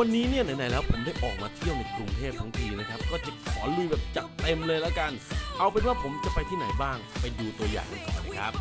วันนี้เนี่ยไหนๆแล้วผมได้ออกมาเที่ยวในกรุงเทพทั้งทีนะครับ ก็จะขอลุยแบบจัดเต็มเลยแล้วกัน เอาเป็นว่าผมจะไปที่ไหนบ้าง ไปดูตัวอย่างกันก่อนครับ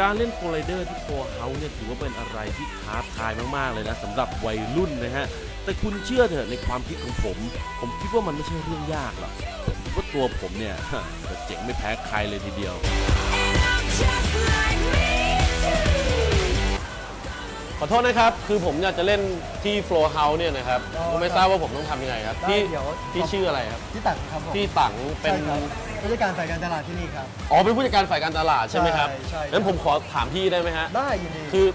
การเล่นโฟลเดอร์ที่โฟเฮาเนี่ยถือว่าเป็นอะไรที่ท้าทายมากๆเลยนะสำหรับวัยรุ่นนะฮะ แต่คุณเชื่อเถอะในความคิดของผม ผมคิดว่ามันไม่ใช่เรื่องยากหรอกผมว่าตัวผมเนี่ยจะเจ๋งไม่แพ้ใครเลยทีเดียว And I'm just like me. ขอโทษนะครับ คือผมอยากจะเล่นที่ Flow House เนี่ยนะครับอ๋อผมไม่ทราบว่าผมต้องทำยังไงครับได้พี่เดี๋ยวพี่ชื่ออะไรครับ ที่ตังครับผมพี่ตังเป็น ใช่ครับผู้จัดการฝ่ายการตลาดที่นี่ครับ อ๋อ เป็นผู้จัดการฝ่ายการตลาดใช่ไหมครับใช่ใช่ครับ งั้นผมขอถามพี่ได้ไหมฮะ ได้ยินดี คือ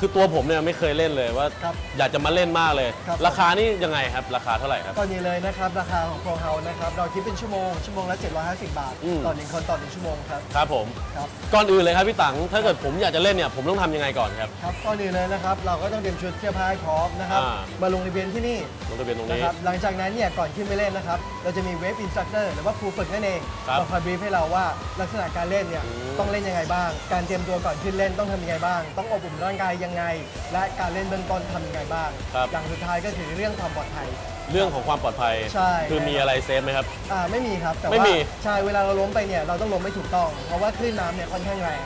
คือตัวผมเนี่ยไม่เคยเล่นเลยว่า ครับอยากจะมาเล่นมากเลย ครับ ราคานี่ยังไงครับ ราคาเท่าไหร่ครับ ตอนนี้เลยนะครับ ราคาของโปรเฮานะครับ เราคิดเป็นชั่วโมง ชั่วโมงละ 750 บาท อืม ต่อหนึ่งคนต่อหนึ่งชั่วโมงครับ ครับผม ครับ ก่อนอื่นเลยครับพี่ตังถ้าเกิดผมอยากจะเล่นเนี่ยผมต้องทำยังไงก่อนครับ ครับก่อนอื่นเลยนะครับ เราก็ต้องเตรียมชุดเสื้อผ้าให้พร้อมนะครับ อ่า มาลงทะเบียนที่นี่ลงทะเบียนตรงนะนี้ ครับ หลังจากนั้นเนี่ย ก่อนขึ้นไปเล่นนะครับ เราจะมีเว็บอินสตรัคเตอร์หรือว่าครูฝึกนั่นเองครับมาคอยบรีฟให้เราว่าลักษณะการเล่นเนี่ย อืม ต้องเล่นยังไงบ้าง การเตรียมตัวก่อนขึ้นเล่นต้องทำยังไงบ้าง ต้องอบอุ่นร่างกายยังไงและการเล่นเบื้องต้นทำยังไงบ้างครับ อย่างสุดท้ายก็คือเรื่องความปลอดภัย เรื่องของความปลอดภัย ใช่ คือมีอะไรเซฟไหมครับ อ่าไม่มีครับแต่ไม่ว่ามี ใช่เวลาเราล้มไปเนี่ยเราต้องล้มไม่ถูกต้อง เพราะว่าคลื่นน้ำเนี่ยค่อนข้างแรง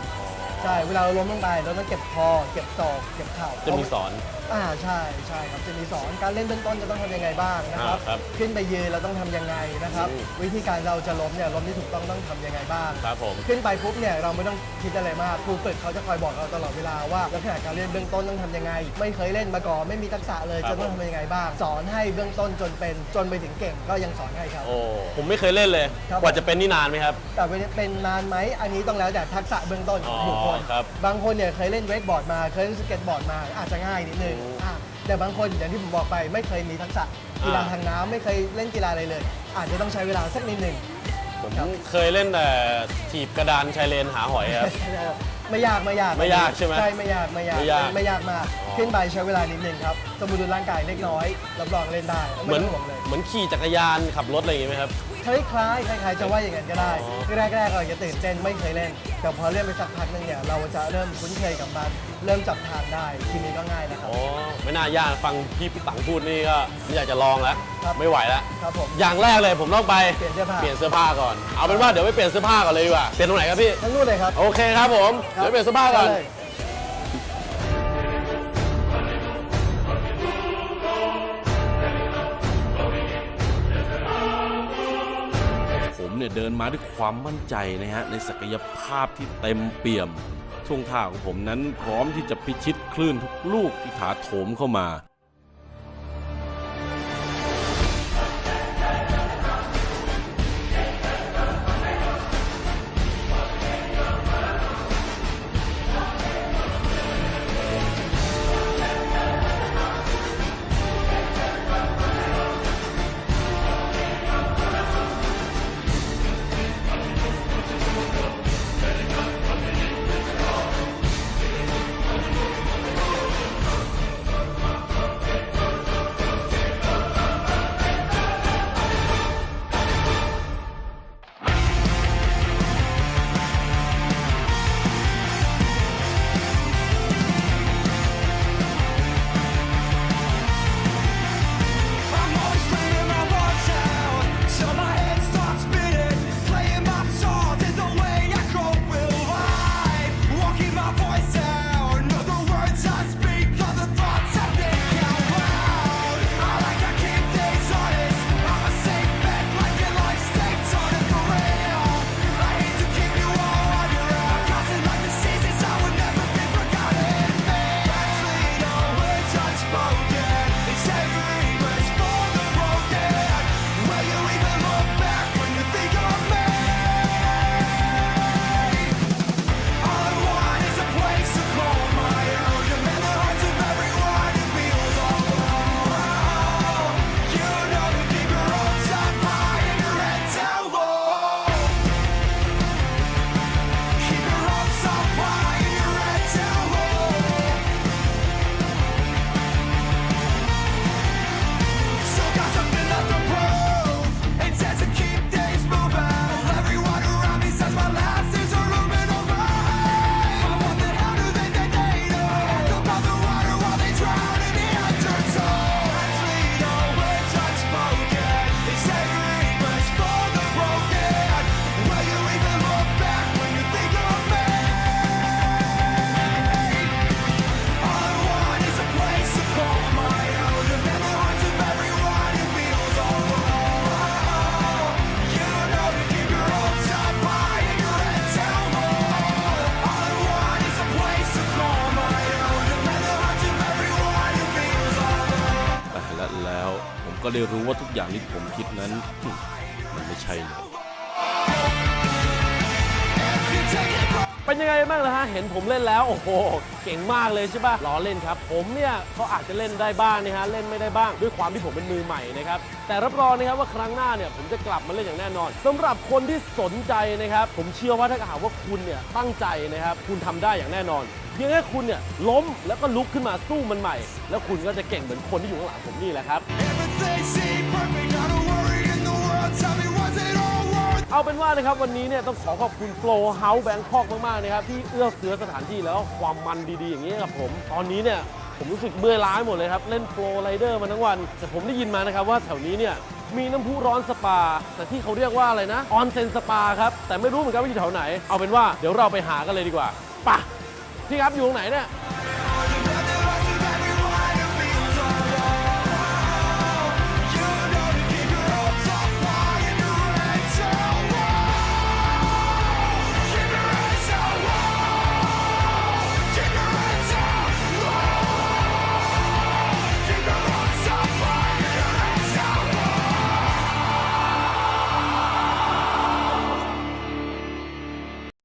ใช่เวลาเราล้มลงไปเราต้องเก็บคอเก็บศอกเก็บเข่าจะมีสอน อ่าใช่ใช่ครับจะมีสอนการเล่นเบื้องต้นจะต้องทำยังไงบ้างนะครับ อ่าครับขึ้นไปยืนเราต้องทำยังไงนะครับ อืม วิธีการเราจะล้มเนี่ยล้มที่ถูกต้องต้องทำยังไงบ้าง ครับผม ขึ้นไปปุ๊บเนี่ยเราไม่ต้องคิดอะไรมากครูฝึกเขาจะคอยบอกเราตลอดเวลาว่าลักษณะการเล่นเบื้องต้นต้องทำยังไง ไม่เคยเล่นมาก่อนไม่มีทักษะเลยครับจะต้องทำยังไงบ้าง สอนให้เบื้องต้นจนเป็นจนไปถึงเก่งก็ยังสอนให้ครับ โอ้ผมไม่เคยเล่นเลย ครับ กว่าจะเป็นนี่นานไหมครับ แต่เป็นนานไหมอันนี้ต้องแล้วแต่ทักษะเบื้องต้นของอ๋อบุคคลครับ บางคนเนี่ยเคยเล่นเวกบอร์ดมา เคยเล่นสเก็ตบอร์ดมาอาจจะง่ายนิดนึงโอ้อะแต่บางคนอย่างที่ผมบอกไปไม่เคยมีทักษะกีฬาอ่า ทางน้ำไม่เคยเล่นกีฬาอะไรเลย อาจจะต้องใช้เวลาสักนิดหนึ่ง ผมครับ เคยเล่นแต่ถีบกระดานชายเลนหาหอยครับ ไม่ยากไม่ยากไม่ยากใช่ไหมใช่ไม่ยากไม่ยากไม่ยากไม่ยากมากอ๋อ ขึ้นไปใช้เวลานิดนึงครับสมดุลร่างกายเล็กน้อยรับรองเล่นได้เหไม่มือนต้องห่วงเลย เหมือนขี่จักรยานขับรถอะไรอย่างงี้ไหมครับ คล้ายๆคล้ายๆจะว่าอย่างนั้นก็ได้อ๋อแรกๆเราจะตื่นเต้นไม่เคยเล่น แต่พอเล่นไปสักพักหนึงเนี่ยเราจะเริ่มคุ้นเคยกับมันเริ่มจับทางได้ทีนี้ก็ง่ายนะครับ อ๋อไม่น่ายากฟังพี่ตังพูดนี่ก็อยากจะลองแล้วครับ ไม่ไหวแล้ว ครับผม อย่างแรกเลยผมต้องไปเปลี่ยนเสื้อผ้า เปลี่ยนเสื้อผ้าก่อน เอาเป็นว่าเดี๋ยวไปเปลี่ยนเสื้อผ้าก่อนเลยดีกว่า เปลี่ยนตรงไหนครับพี่ ทั้งนู้นเลยครับ โอเคครับผม เดี๋ยวไปเปลี่ยนเสื้อผ้าก่อน ได้เลย เนี่ยเดินมาด้วยความมั่นใจนะฮะในศักยภาพที่เต็มเปี่ยมท่วงท่าของผมนั้นพร้อมที่จะพิชิตคลื่นทุกลูกที่ถาโถมเข้ามา ก็ได้รู้ว่าทุกอย่างที่ผมคิดนั้น มันไม่ใช่เลยเป็นยังไงบ้างล่ะฮะ เห็นผมเล่นแล้ว โอ้โห เก่งมากเลยใช่ป่ะล้อเล่นครับ ผมเนี่ยเขาอาจจะเล่นได้บ้างนะฮะ เล่นไม่ได้บ้าง ด้วยความที่ผมเป็นมือใหม่นะครับ แต่รับรองนะครับว่าครั้งหน้าเนี่ยผมจะกลับมาเล่นอย่างแน่นอนสำหรับคนที่สนใจนะครับ ผมเชื่อว่าถ้าหากว่าคุณเนี่ยตั้งใจนะครับ คุณทำได้อย่างแน่นอน เพียงแค่คุณเนี่ยล้มแล้วก็ลุกขึ้นมาสู้มันใหม่ แล้วคุณก็จะเก่งเหมือนคนที่อยู่ข้างหลังผมนี่แหละครับ Everything seemed perfect, not a worry in the world. Tell me, was it all worth? เอาเป็นว่านะครับวันนี้เนี่ยต้องขอขอบคุณ Flow House Bangkok มากๆนะครับที่เอื้อเฟื้อสถานที่แล้วก็ความมันดีๆ อย่างนี้ให้กับผม ตอนนี้เนี่ยผมรู้สึกเมื่อยล้าไปหมดเลยครับ เล่น Flow Rider มาทั้งวัน แต่ผมได้ยินมานะครับว่าแถวนี้เนี่ยมีน้ำพุร้อนสปา แต่ที่เขาเรียกว่าอะไรนะออนเซนสปาครับ แต่ไม่รู้เหมือนกันว่าอยู่แถวไหน เอาเป็นว่าเดี๋ยวเราไปหากันเลยดีกว่าไปะ พี่ครับอยู่ตรงไหนเนี่ย